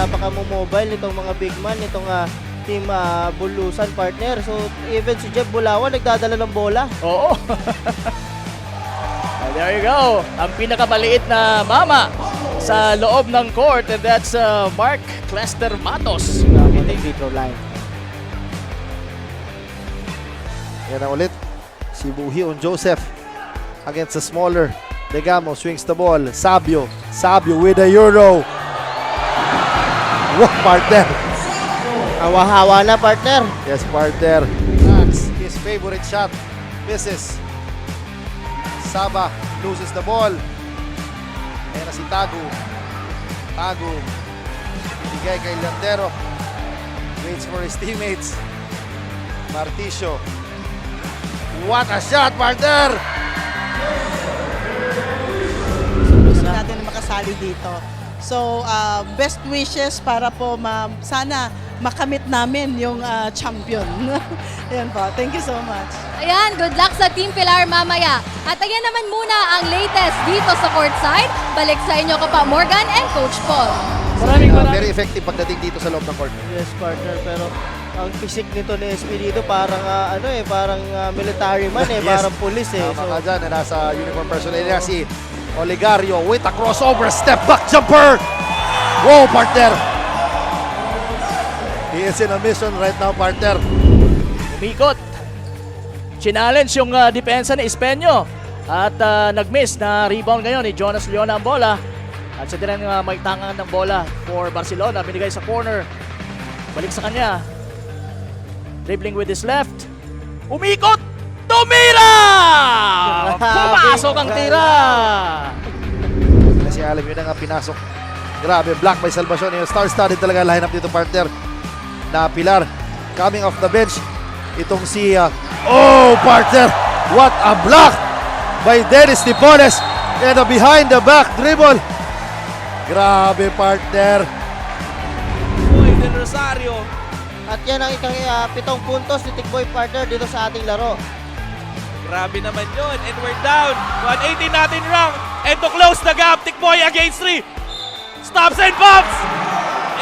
napaka-mobile nitong mga big man, nitong ah, team ah, Bulusan partner. So, even si Jeff Bulawan nagdadala ng bola. Oo. And there you go. Ang pinakamaliit na mama sa loob ng court and that's uh, Mark Clester Matos. Ng free throw line. Yan na ulit. Si Buhion Joseph against the smaller. Degamo swings the ball. Sabio. Sabio with a Euro. Wow, partner. Hawa-hawa na partner. Yes, partner. Max, his favorite shot. Misses. Saba loses the ball. Ayan na si Tagu. Tagu. Bigay kay Landero. Waits for his teammates. Marticio. What a shot, partner! gusto natin na makasali dito. So, uh, best wishes para po ma sana makamit namin yung uh, champion. Ayan po. Thank you so much. Ayan, good luck sa Team Pilar mamaya. At ayan naman muna ang latest dito sa courtside. Balik sa inyo Kapa Morgan and Coach Paul. Maraming Uh, maraming. very effective pagdating dito sa loob ng court. Yes, partner. Pero ang physique nito ni Espiritu parang ah, ano eh, parang ah, military man eh, Yes. parang police eh. Tama So, ka dyan, na nasa uniform personnel niya si Oligario with a crossover, step back jumper! Wow, partner! He is in a mission right now, partner. Umikot. Challenge yung uh, depensa ni Espeño. At uh, nag-miss na rebound ngayon ni Jonas Leona ang bola. At siya din ang uh, may tangan ng bola for Barcelona. Binigay sa corner. Balik sa kanya. Dribbling with his left. Umikot! Tumira! Pumasok ang tira! Sila si Alim, yun ang pinasok. Grabe, block by Salvacion. Yung star-studded talaga lineup dito, partner. Na Pilar, coming off the bench. Itong si... uh, oh, partner! What a block by Dennis Tipones. And a behind the back dribble. Grabe, partner. Boy del Rosario. at yan ang ikang ah, pitong puntos ni Tikboy partner dito sa ating laro. Grabe naman yun. And we're down. 118 natin round. And to close the gap, Tikboy against 3. Stops and pops.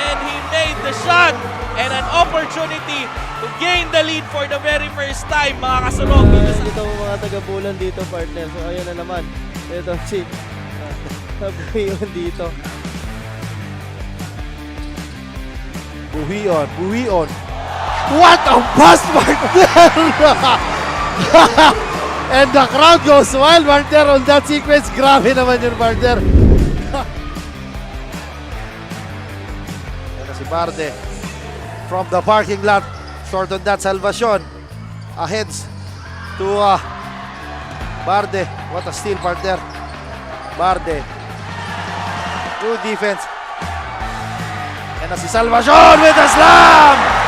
And he made the shot. And an opportunity to gain the lead for the very first time, mga kasulong. Dito Uh, sa dito mga taga-bulan dito partner. So ayan na naman. Ito si uh, yun dito. Buhion, Buhion. What a pass, partner! And the crowd goes wild, partner, on that sequence. Grabe naman yun, partner. Na si Barde. From the parking lot. Short on that, Salvacion. Aheads to uh, Barde. What a steal, partner. Barde. Good defense. Yan na si Salvacion with a slam!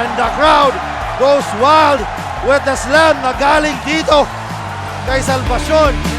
And the crowd goes wild with the slam na galing dito kay Salvacion.